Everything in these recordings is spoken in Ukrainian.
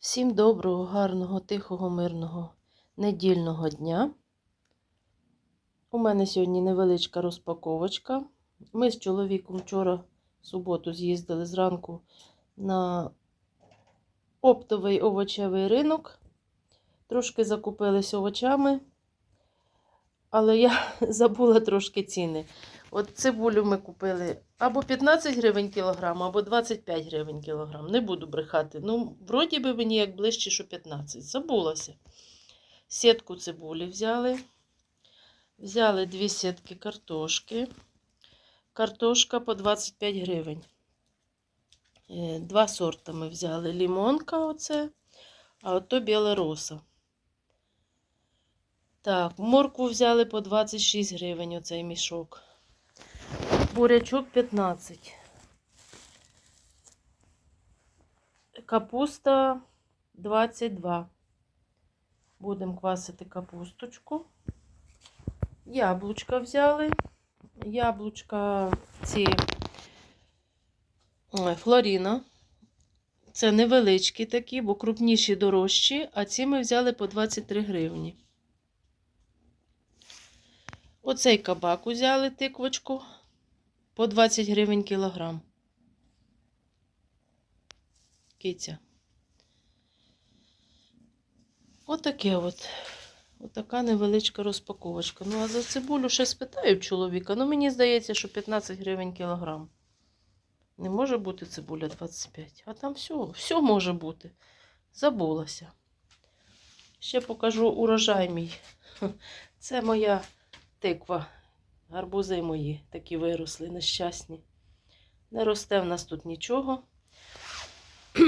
Всім доброго, гарного, тихого, мирного, недільного дня. У мене сьогодні невеличка розпаковочка. Ми з чоловіком вчора в суботу з'їздили зранку на оптовий овочевий ринок. Трошки закупились овочами, але я забула трошки ціни. От цибулю ми купили або 15 гривень кілограм, або 25 гривень кілограм. Не буду брехати. Ну, вроді би мені як ближче, що 15. Забулася. Сітку цибулі взяли. Взяли дві сітки картошки. Картошка по 25 гривень. Е, Два сорта ми взяли. Лімонка оце, а ото білороса. Так, моркву взяли по 26 гривень оцей мішок. Бурячок 15. Капуста 22. Будемо квасити капусточку. Яблучка взяли. Яблучка ці ой, Флоріна. Це невеличкі такі, бо крупніші дорожчі, а ці ми взяли по 23 гривні. Оцей кабак взяли тиквочку по 20 гривень кілограм. Киця. Отаке от. Отака невеличка розпаковочка. Ну, а за цибулю ще спитаю чоловіка. Ну, мені здається, що 15 гривень кілограм. Не може бути цибуля 25. А там все, все може бути. Забулася. Ще покажу урожай мій. Це моя тиква. Гарбузи мої такі виросли, нещасні. Не росте в нас тут нічого.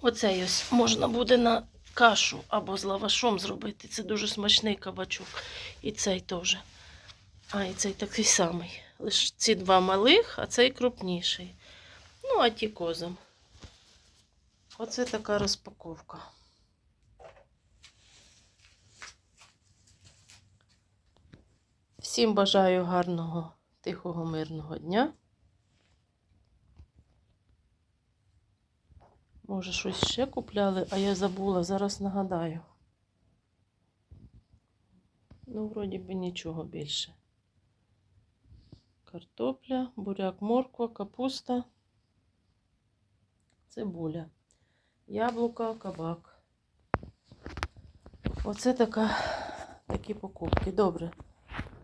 Оцей ось можна буде на кашу або з лавашом зробити. Це дуже смачний кабачок. І цей теж. А, і цей такий самий. Лише ці два малих, а цей крупніший. Ну, а ті козам. Оце така розпаковка. Всім бажаю гарного, тихого, мирного дня. Може, щось ще купляли, а я забула, зараз нагадаю. Ну, вроді би нічого більше. Картопля, буряк, морква, капуста, цибуля, яблука, кабак. Оце така, такі покупки. Добре.